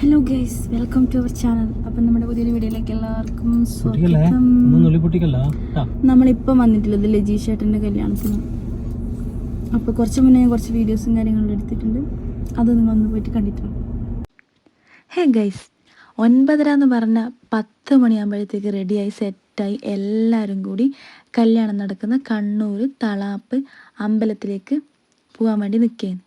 Hello guys welcome to our channel അപ്പം നമ്മുടെ പുതിയൊരു വീഡിയോയിലേക്ക് എല്ലാവർക്കും സ്വാഗതം. നമ്മളിപ്പം വന്നിട്ടുള്ളത് ലജീഷ് ഏട്ടന്റെ കല്യാണത്തിന്. അപ്പോൾ കുറച്ച് മുന്നേ ഞാൻ കുറച്ച് വീഡിയോസും കാര്യങ്ങളും എടുത്തിട്ടുണ്ട്. അത് നിങ്ങൾ ഒന്ന് പോയിട്ട് കണ്ടിട്ടുണ്ട് ഹേ ഗൈസ് ഒൻപതര എന്ന് പറഞ്ഞ പത്ത് മണിയാകുമ്പോഴത്തേക്ക് റെഡിയായി സെറ്റായി എല്ലാവരും കൂടി കല്യാണം നടക്കുന്ന കണ്ണൂർ തളാപ്പ് അമ്പലത്തിലേക്ക് പോകാൻ വേണ്ടി നിൽക്കുകയാണ്.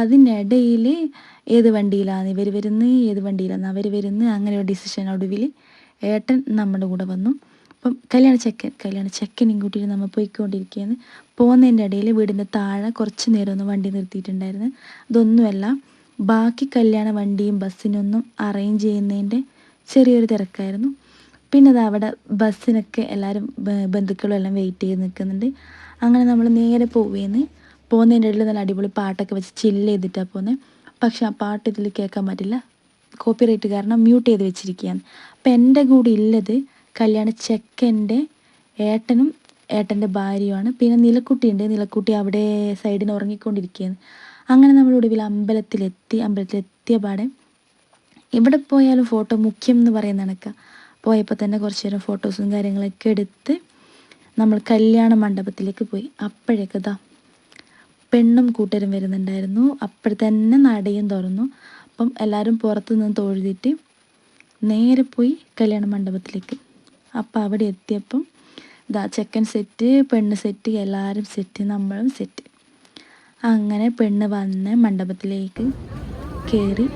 അതിനിടയിൽ ഏത് വണ്ടിയിലാണ് ഇവർ വരുന്നത് ഏത് വണ്ടിയിലാണ് അവർ വരുന്നത് അങ്ങനെ ഒരു ഡിസിഷൻ ഒടുവിൽ ഏട്ടൻ നമ്മുടെ കൂടെ വന്നു. അപ്പം കല്യാണ ചെക്കൻ കല്യാണ ചെക്കൻ കൂട്ടിയിട്ട് നമ്മൾ പോയിക്കൊണ്ടിരിക്കുകയാണ്. പോകുന്നതിന്റെ ഇടയിൽ വീടിന്റെ താഴെ കുറച്ച് നേരം ഒന്ന് വണ്ടി നിർത്തിയിട്ടുണ്ടായിരുന്നു. അതൊന്നുമല്ല ബാക്കി കല്യാണ വണ്ടിയും ബസ്സിനൊന്നും അറേഞ്ച് ചെയ്യുന്നതിന്റെ ചെറിയൊരു തിരക്കായിരുന്നു. പിന്നെ അത് അവിടെ ബസ്സിനൊക്കെ എല്ലാവരും ബന്ധുക്കളും എല്ലാം വെയിറ്റ് ചെയ്ത് നിൽക്കുന്നുണ്ട്. അങ്ങനെ നമ്മൾ നേരെ പോവുകയെന്ന് പോകുന്നതിന്റെ ഇടയിൽ നല്ല അടിപൊളി പാട്ടൊക്കെ വെച്ച് ചില്ല് ചെയ്തിട്ടാണ് പോകുന്നത് പക്ഷെ ആ പാട്ട് ഇതിൽ കേൾക്കാൻ പറ്റില്ല. കോപ്പിറൈറ്റ് കാരണം മ്യൂട്ട് ചെയ്ത് വെച്ചിരിക്കുകയാണ്. അപ്പം എന്റെ കൂടെ ഉള്ളത് കല്യാണ ചെക്കന്റെ ഏട്ടനും ഏട്ടന്റെ ഭാര്യയുമാണ്. പിന്നെ നിലക്കുട്ടി ഉണ്ട് നിലക്കുട്ടി അവിടെ സൈഡിന് ഉറങ്ങിക്കൊണ്ടിരിക്കുകയാണ്. അങ്ങനെ നമ്മൾ ഒടുവിൽ അമ്പലത്തിലെത്തി. അമ്പലത്തിലെത്തിയ പാടെ ഇവിടെ പോയാലും ഫോട്ടോ മുഖ്യം എന്ന് പറയുന്ന കണക്ക. പോയപ്പോൾ തന്നെ കുറച്ച് നേരം ഫോട്ടോസും കാര്യങ്ങളൊക്കെ എടുത്ത് നമ്മൾ കല്യാണ മണ്ഡപത്തിലേക്ക് പോയി. അപ്പോഴേക്ക് ഇതാ പെണ്ണും കൂട്ടരും വരുന്നുണ്ടായിരുന്നു. അപ്പോൾ തന്നെ നടയും തുറന്നു. അപ്പം എല്ലാവരും പുറത്തു നിന്ന് തൊഴുതിട്ട് നേരെ പോയി കല്യാണ മണ്ഡപത്തിലേക്ക്. അപ്പം അവിടെ എത്തിയപ്പം ഇതാ ചെക്കൻ സെറ്റ് പെണ്ണ് സെറ്റ് എല്ലാവരും സെറ്റ് നമ്മളും സെറ്റ്. അങ്ങനെ പെണ്ണ് വന്ന് മണ്ഡപത്തിലേക്ക് കയറി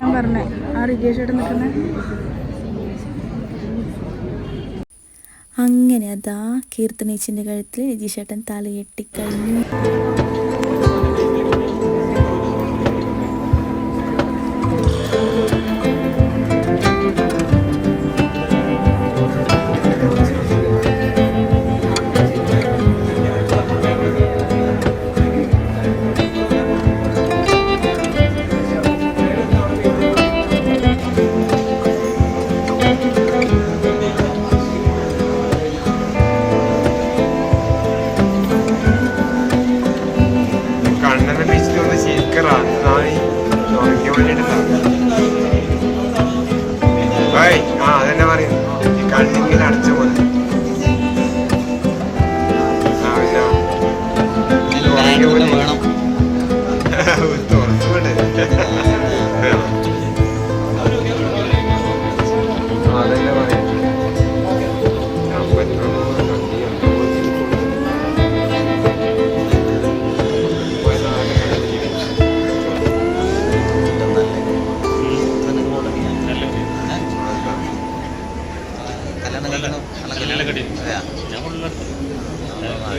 ഞാൻ പറഞ്ഞേ ആ റിജേഷ് നിൽക്കുന്ന? അങ്ങനെ അതാ കീർത്തനേച്ചിന്റെ കഴുത്തിൽ രജീഷേട്ടൻ തലയെട്ടിക്കഴിഞ്ഞു. ശരിക്കറാ നായി ഉറങ്ങിയ വേണ്ടിട്ടില്ല ഏയ് ആ അതന്നെ പറയുന്നു ഈ കണ്ണിങ്ങനെ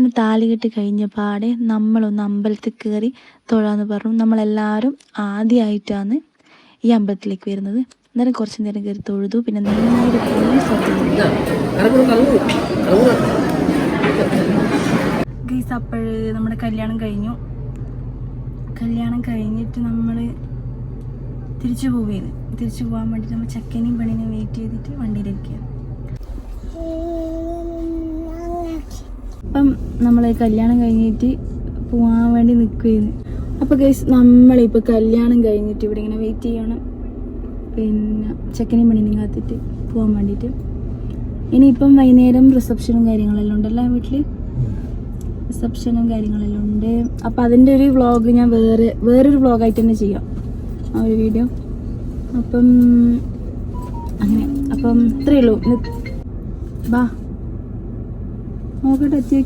അങ്ങനെ താലി കെട്ടി കഴിഞ്ഞ പാടെ നമ്മളൊന്ന് അമ്പലത്തിൽ കയറി തൊഴാന്ന് പറഞ്ഞു. നമ്മളെല്ലാവരും ആദ്യമായിട്ടാണ് ഈ അമ്പലത്തിലേക്ക് വരുന്നത്. അന്നേരം കുറച്ച് നേരം കയറി തൊഴുതു. പിന്നെ നേരെ പോയി അപ്പോഴ് നമ്മുടെ കല്യാണം കഴിഞ്ഞു. കല്യാണം കഴിഞ്ഞിട്ട് നമ്മൾ തിരിച്ചു പോവുകയാണ് തിരിച്ചു പോകാൻ വേണ്ടി നമ്മൾ ചക്കനെയും പെണ്ണിനെയും വെയിറ്റ് ചെയ്തിട്ട് വണ്ടിയിലിരിക്കുകയാണ് അപ്പം നമ്മൾ കല്യാണം കഴിഞ്ഞിട്ട് പോകാൻ വേണ്ടി നിൽക്കുകയായിരുന്നു അപ്പോൾ ഗൈസ് നമ്മളിപ്പോൾ കല്യാണം കഴിഞ്ഞിട്ട് ഇവിടെ ഇങ്ങനെ വെയിറ്റ് ചെയ്യണം. പിന്നെ ചെക്കനെയും പെണ്ണിനെയും കാത്തിട്ട് പോകാൻ വേണ്ടിയിട്ട് ഇനിയിപ്പം വൈകുന്നേരം റിസപ്ഷനും കാര്യങ്ങളെല്ലാം ഉണ്ടല്ലോ വീട്ടിൽ റിസപ്ഷനും കാര്യങ്ങളെല്ലാം ഉണ്ട്. അപ്പോൾ അതിന്റെ ഒരു വ്ളോഗ് ഞാൻ വേറെ വേറൊരു വ്ളോഗായിട്ട് തന്നെ ചെയ്യാം. ആ ഒരു വീഡിയോ അപ്പം അങ്ങനെ അപ്പം ഇത്രയേ ഉള്ളൂ. ബാ. നോക്കട്ടെ എത്തി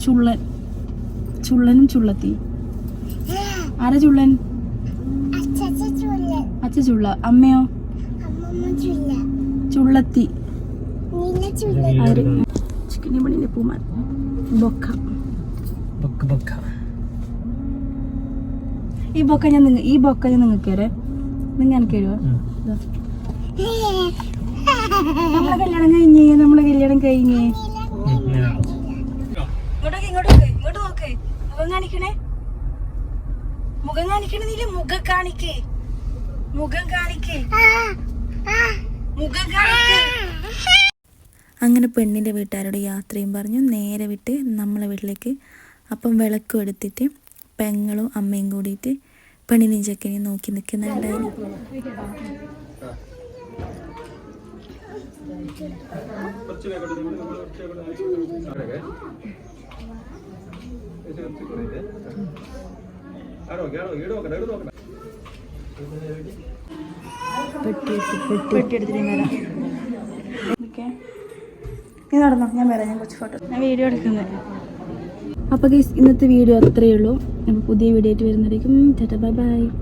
ചുള്ളൻ. ചുള്ളനും ചുള്ളത്തി. ആരാ ചുള്ളൻ? അച്ഛ ചുള്ള. അമ്മയോ? ചുള്ളത്തി. ആര്? ചിക്കനി പണിയിലെ പൂമാൻ. ബൊക്ക. ബൊക്ക ബൊക്ക. ഈ ബൊക്ക ഞാൻ നിങ്ങ ഈ ബൊക്ക ഞാൻ നിങ്ങൾക്ക് തരാം. നിങ്ങൾ എനിക്ക് തരുമോ. നമ്മളെ കല്യാണം കഴിഞ്ഞേ നമ്മളെ കല്യാണം കഴിഞ്ഞേ. ഇങ്ങോട്ടേക്ക് ഇങ്ങോട്ടേക്ക് ഇങ്ങോട്ട് നോക്ക്. മുഖം കാണിക്കണേ. മുഖം കാണിക്കണേ നീല മുഖം കാണിക്കേ. മുഖം കാണിക്കേ. മുഖം കാണിക്കേ. അങ്ങനെ പെണ്ണിന്റെ വീട്ടുകാരോട് യാത്രയും പറഞ്ഞു. നേരെ വിട്ട് നമ്മളെ വീട്ടിലേക്ക് അപ്പം വിളക്കും എടുത്തിട്ട് പെങ്ങളും അമ്മയും കൂടിയിട്ട് പെണ്ണിനെയും ചെക്കനെയും നോക്കി നിൽക്കുന്നുണ്ടായിരുന്നു പെട്ടി എടുത്തിട്ട് ഞാൻ വരാം. ഞാൻ കുറച്ച് ഫോട്ടോ ഞാൻ വീഡിയോ എടുക്കുന്നത് അപ്പോൾ ഇന്നത്തെ വീഡിയോ അത്രയേ ഉള്ളൂ. അപ്പോൾ പുതിയ വീഡിയോ ആയിട്ട് വരുന്നതായിരിക്കും. ചേട്ടാ ബൈ ബൈ